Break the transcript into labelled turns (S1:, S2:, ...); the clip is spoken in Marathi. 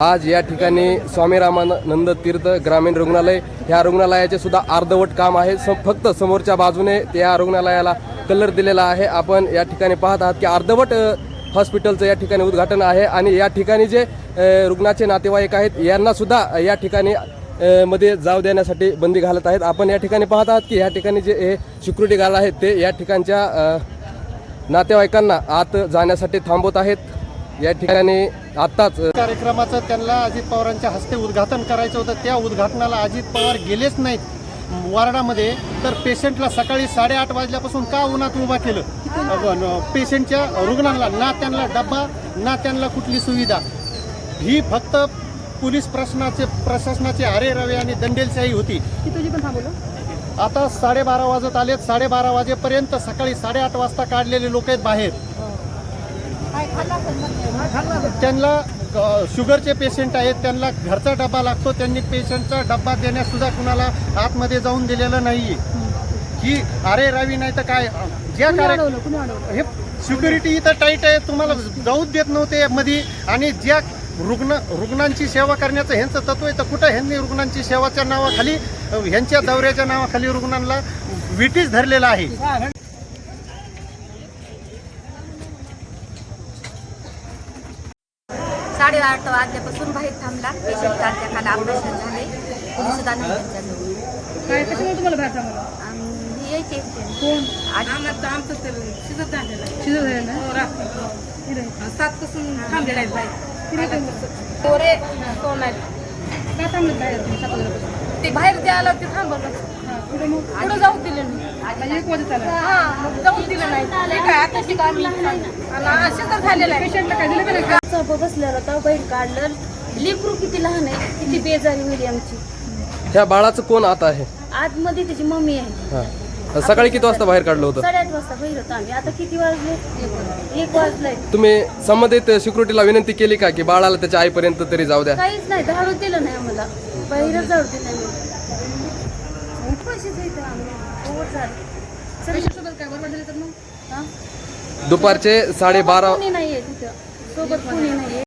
S1: आज या ठिकाणी स्वामी रामानंद तीर्थ ग्रामीण रुग्णालय ह्या रुग्णालयाचे सुद्धा अर्धवट काम आहे. स फक्त समोरच्या बाजूने त्या रुग्णालयाला कलर दिलेला आहे. आपण या ठिकाणी पाहत आहात की अर्धवट हॉस्पिटलचं या ठिकाणी उद्घाटन आहे आणि या ठिकाणी जे रुग्णाचे नातेवाईक आहेत यांना सुद्धा या ठिकाणी मध्ये जाऊ देण्यासाठी बंदी घालत आहेत. आपण या ठिकाणी पाहत आहात की या ठिकाणी जे हे सिक्युरिटी गार्ड आहेत ते या ठिकाणच्या नातेवाईकांना आत जाण्यासाठी थांबवत आहेत. या ठिकाणी आत्ताच
S2: कार्यक्रमाचं त्यांना अजित पवारांच्या हस्ते उद्घाटन करायचं होतं. त्या उद्घाटनाला अजित पवार गेलेच नाहीत. वार्डामध्ये तर पेशंटला सकाळी साडेआठ वाजल्यापासून का उन्हात उभा केलं? पेशंटच्या रुग्णांना ना त्यांना डब्बा ना त्यांना कुठली सुविधा. ही फक्त पोलीस प्रशासनाचे प्रशासनाचे अरे रवे आणि दंडेलशाही होती. आता साडेबारा वाजत आलेत. साडेबारा वाजेपर्यंत सकाळी साडेआठ वाजता काढलेले लोक आहेत बाहेर. त्यांना शुगरचे पेशंट आहेत त्यांना घरचा डबा लागतो त्यांनी पेशंटचा डब्बा देण्यास सुद्धा कुणाला आतमध्ये जाऊन दिलेलं नाहीये. ही अरे रावी नाही तर काय? ज्या कार्य हे सिक्युरिटी इथं टाईट आहे तुम्हाला जाऊच देत नव्हते मध्ये आणि ज्या रुग्ण रुग्णांची सेवा करण्याचं ह्यांचं तत्व आहे तर कुठं ह्यांनी रुग्णांची सेवाच्या नावाखाली ह्यांच्या दौऱ्याच्या नावाखाली रुग्णांना विटीच धरलेला आहे?
S3: साडेआठ वाजल्यापासून बाहेर थांबला. पेशंट कालच्या काल ऑपरेशन झाले. कोणी सुद्धा नाही त्यांच्याजवळ.
S4: काय कशामुळे तुम्हाला बाहेर थांबवलं?
S3: आणि हे यायचे. एकटे.
S4: कोण?
S3: आज
S5: आमचं तर शिजत झालेलं आहे.
S4: शिजत झालं ना?
S5: हो, रात्री.
S4: इकडे.
S5: सात पासून थांबलेलं आहे बाहेर.
S4: इकडे थांबलं.
S3: पोरे सोनाली.
S4: का थांबलं बाहेर तुम्ही सात वाजल्यापासून?
S3: ते बाहेर ते थांबवलं.
S4: हा, पुढे मग?
S3: पुढे जाऊ दिलं नाही.
S4: म्हणजे एक वाजता आला
S3: हा मग जाऊ दिलं नाही. ते काय आता शिका आणि असे तर झालेलं आहे
S4: पेशंटला काय दिलं का नाही? का?
S6: चौप बसलेला होता बाहेर काढलं लेकरू किती लहान आहे किती बेजारी होईल आमची.
S1: ह्या बाळाचं कोण आत आहे?
S6: आतमध्ये त्याची मम्मी आहे.
S1: हा. सकाळी किती वाजता बाहेर काढलं होतं?
S6: साडेआठ वाजता बाहेर होतो आम्ही. आता किती वाजले? एक वाजलाय.
S1: तुम्ही संबंधित सिक्युरिटीला विनंती केली का की बाळाला त्याच्या आईपर्यंत तरी जाऊ द्या?
S6: काहीच नाही धाडून दिलं नाही आम्हाला. बाहेरच जाऊ दिलं नाही. उपाशीच आहे आम्ही. झालं. हा?
S1: दुपारचे साडेबारा
S6: कोणी नाहीये. तिथं सोबत कोणी नाहीये